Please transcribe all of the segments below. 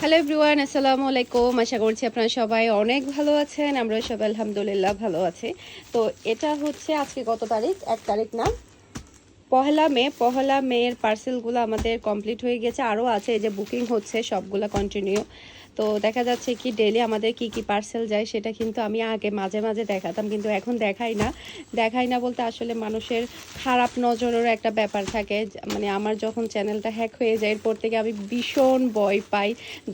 Hello everyone আসসালামু আলাইকুম আশা করছি আপনারা সবাই অনেক ভালো আছেন। আমরা সবাই আলহামদুলিল্লাহ ভালো আছি। তো এটা হচ্ছে আজকে কত তারিখ? এক তারিখ না? পহেলা মে, পহেলা মেয়ের পার্সেলগুলো আমাদের কমপ্লিট হয়ে গেছে। আরও আছে, এই যে বুকিং হচ্ছে, সবগুলো কন্টিনিউ তো দেখা যাচ্ছে কি ডেলি আমাদের কি কি পার্সেল যায় সেটা কিন্তু আমি আগে মাঝে মাঝে দেখাতাম, কিন্তু এখন দেখাই না। দেখাই না বলতে আসলে মানুষের খারাপ নজরের একটা ব্যাপার থাকে। মানে আমার যখন চ্যানেলটা হ্যাক হয়ে যায়, এরপর থেকে আমি ভীষণ ভয় পাই।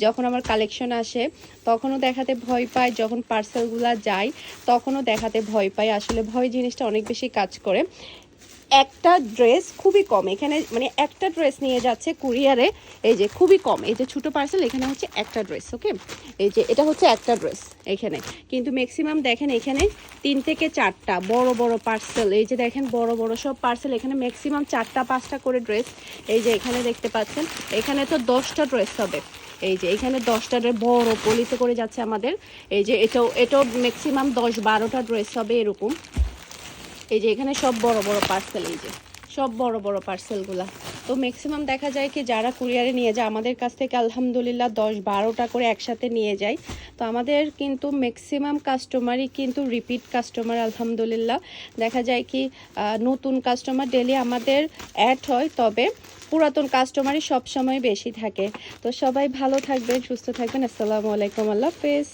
যখন আমার কালেকশন আসে, তখনও দেখাতে ভয় পাই। যখন পার্সেলগুলো যায়, তখনও দেখাতে ভয় পাই। আসলে ভয় জিনিসটা অনেক বেশি কাজ করে। একটা ড্রেস খুবই কম। এখানে মানে একটা ড্রেস নিয়ে যাচ্ছে কুরিয়ারে, এই যে খুবই কম। এই যে ছোটো পার্সেল এখানে হচ্ছে একটা ড্রেস ওকে এই যে এটা হচ্ছে একটা ড্রেস এখানে। কিন্তু ম্যাক্সিমাম দেখেন এখানে তিন থেকে চারটা বড় বড় পার্সেল এই যে দেখেন বড় বড় সব পার্সেল এখানে ম্যাক্সিমাম চারটা, পাঁচটা করে ড্রেস এই যে এখানে দেখতে পাচ্ছেন, এখানে তো দশটা ড্রেস হবে। এই যে এখানে দশটা ড্রেস বড় পলিতে করে যাচ্ছে আমাদের। এই যে এটাও এটাও ম্যাক্সিমাম দশ বারোটা ড্রেস হবে এরকম। এই যে এখানে সব বড় বড় পার্সেল এই যে সব বড় বড় পার্সেলগুলা তো ম্যাক্সিমাম দেখা যায় কি যারা কুরিয়ারে নিয়ে যায়, আমাদের কাছ থেকে আলহামদুলিল্লাহ দশ বারোটা করে একসাথে নিয়ে যায়। তো আমাদের কিন্তু ম্যাক্সিমাম কাস্টমারই কিন্তু রিপিট কাস্টমার আলহামদুলিল্লাহ। দেখা যায় কি নতুন কাস্টমার ডেলি আমাদের অ্যাড হয়, তবে পুরাতন কাস্টমারই সবসময় বেশি থাকে। তো সবাই ভালো থাকবেন, সুস্থ থাকবেন। আসসালামু আলাইকুম, আল্লাহ হাফেজ।